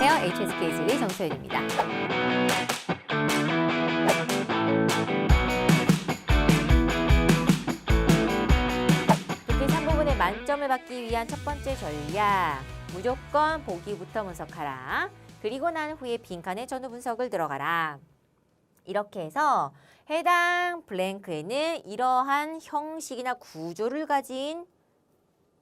안녕하세요. HSK 지리 정소연입니다. 독해 3부분의 만점을 받기 위한 첫 번째 전략. 무조건 보기부터 분석하라. 그리고 난 후에 빈칸에 전후 분석을 들어가라. 이렇게 해서 해당 블랭크에는 이러한 형식이나 구조를 가진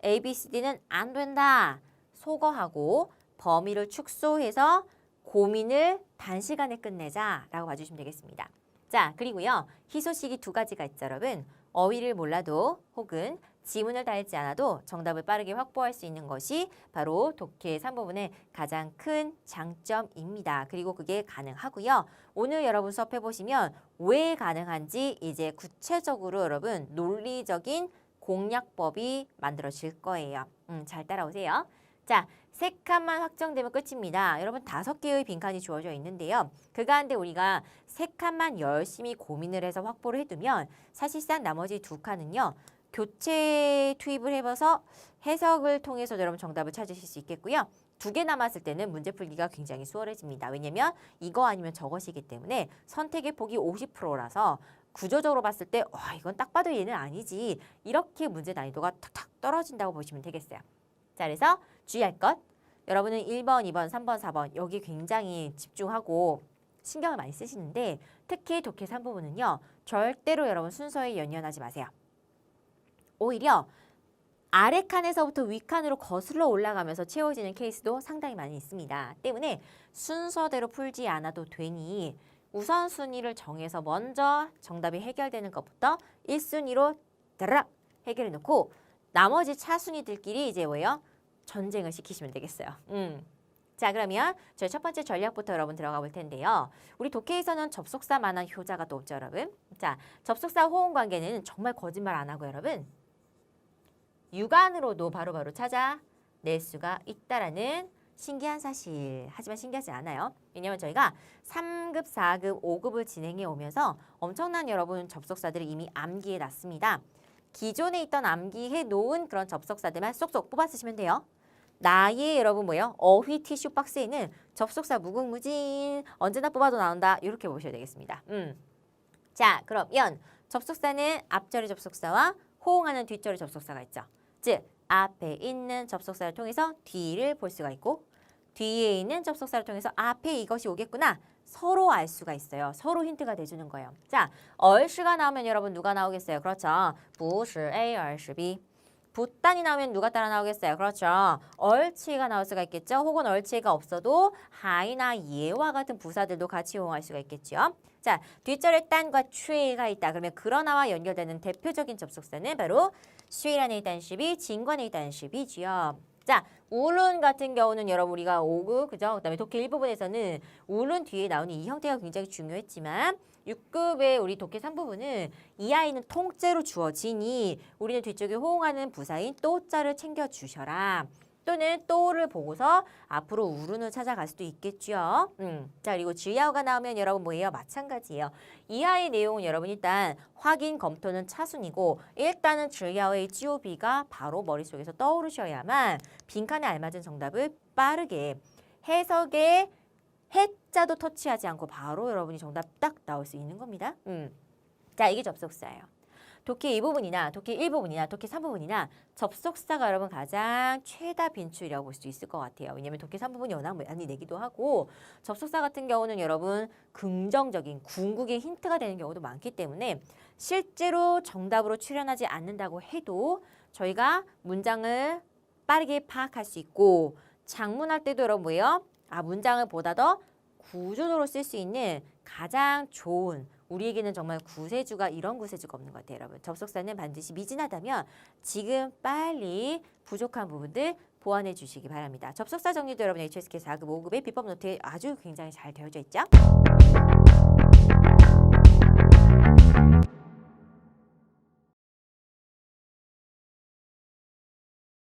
A, B, C, D는 안 된다. 소거하고 범위를 축소해서 고민을 단시간에 끝내자라고 봐주시면 되겠습니다. 자, 그리고요. 희소식이 두 가지가 있죠, 여러분. 어휘를 몰라도 혹은 지문을 달지 않아도 정답을 빠르게 확보할 수 있는 것이 바로 독해 3부분의 가장 큰 장점입니다. 그리고 그게 가능하고요. 오늘 여러분 수업해 보시면 왜 가능한지 이제 구체적으로 여러분 논리적인 공략법이 만들어질 거예요. 음, 잘 따라오세요. 자, 세 칸만 확정되면 끝입니다. 여러분 다섯 개의 빈칸이 주어져 있는데요. 그 가운데 우리가 세 칸만 열심히 고민을 해서 확보를 해두면 사실상 나머지 두 칸은요. 교체 투입을 해봐서 해석을 통해서 여러분 정답을 찾으실 수 있겠고요. 두 개 남았을 때는 문제 풀기가 굉장히 수월해집니다. 왜냐면 이거 아니면 저것이기 때문에 선택의 폭이 50%라서 구조적으로 봤을 때 와, 이건 딱 봐도 얘는 아니지. 이렇게 문제 난이도가 탁탁 떨어진다고 보시면 되겠어요. 자, 그래서 주의할 것. 여러분은 1번, 2번, 3번, 4번 여기 굉장히 집중하고 신경을 많이 쓰시는데 특히 독해 3부분은요. 절대로 여러분 순서에 연연하지 마세요. 오히려 아래 칸에서부터 위 칸으로 거슬러 올라가면서 채워지는 케이스도 상당히 많이 있습니다. 때문에 순서대로 풀지 않아도 되니 우선순위를 정해서 먼저 정답이 해결되는 것부터 1순위로 따락 해결해 놓고 나머지 차순위들끼리 이제 뭐예요? 전쟁을 시키시면 되겠어요. 음. 자 그러면 저희 첫 번째 전략부터 여러분 들어가 볼 텐데요. 우리 독해에서는 접속사만한 효자가 또 없죠 여러분. 자 접속사 호응 관계는 정말 거짓말 안 하고 여러분 육안으로도 바로바로 찾아낼 수가 있다라는 신기한 사실. 하지만 신기하지 않아요. 왜냐하면 저희가 3급, 4급, 5급을 진행해 오면서 엄청난 여러분 접속사들을 이미 암기해 놨습니다. 기존에 있던 암기해 놓은 그런 접속사들만 쏙쏙 뽑아 쓰시면 돼요. 나의 여러분 뭐예요? 어휘 티슈 박스에는 접속사 무궁무진 언제나 뽑아도 나온다. 이렇게 보셔야 되겠습니다. 음. 자, 그러면 접속사는 앞절의 접속사와 호응하는 뒷절의 접속사가 있죠. 즉, 앞에 있는 접속사를 통해서 뒤를 볼 수가 있고 뒤에 있는 접속사를 통해서 앞에 이것이 오겠구나. 서로 알 수가 있어요. 서로 힌트가 돼주는 거예요. 자, 얼씨가 나오면 여러분 누가 나오겠어요? 그렇죠. 부시 A, 얼씨 B. 붓단이 나오면 누가 따라 나오겠어요? 그렇죠. 얼치가 나올 수가 있겠죠. 혹은 얼치가 없어도 하이나 예와 같은 부사들도 같이 이용할 수가 있겠죠. 자, 뒷절에 딴과 취가 있다. 그러면 그러나와 연결되는 대표적인 접속사는 바로 쉬라는 단식이 진관의 단식이지요. 자, 울은 같은 경우는 여러분 우리가 5급 그죠? 그다음에 독해 1부분에서는 울은 뒤에 나오는 이 형태가 굉장히 중요했지만 6급의 우리 독해 3부분은 이 아이는 통째로 주어지니 우리는 뒤쪽에 호응하는 부사인 또자를 챙겨 주셔라. 또는 또를 보고서 앞으로 우르는 찾아갈 수도 있겠죠. 음. 자, 그리고 지야오가 나오면 여러분 뭐예요? 마찬가지예요. 이하의 내용은 여러분 일단 확인 검토는 차순이고 일단은 지야오의 GOB가 바로 머릿속에서 떠오르셔야만 빈칸에 알맞은 정답을 빠르게 해석에 해자도 터치하지 않고 바로 여러분이 정답 딱 나올 수 있는 겁니다. 음. 자, 이게 접속사예요. 독해 2부분이나 독해 1부분이나 독해 3부분이나 접속사가 여러분 가장 최다 빈출이라고 볼 수 있을 것 같아요. 왜냐하면 독해 3부분이 워낙 많이 내기도 하고 접속사 같은 경우는 여러분 긍정적인 궁극의 힌트가 되는 경우도 많기 때문에 실제로 정답으로 출연하지 않는다고 해도 저희가 문장을 빠르게 파악할 수 있고 장문할 때도 여러분 뭐예요? 아 문장을 보다 더 구조적으로 쓸 수 있는 가장 좋은 우리에게는 정말 구세주가 이런 구세주가 없는 것 같아요, 여러분. 접속사는 반드시 미진하다면 지금 빨리 부족한 부분들 보완해 주시기 바랍니다. 접속사 정리도 여러분 HSK 4급, 5급의 비법 노트에 아주 굉장히 잘 되어져 있죠.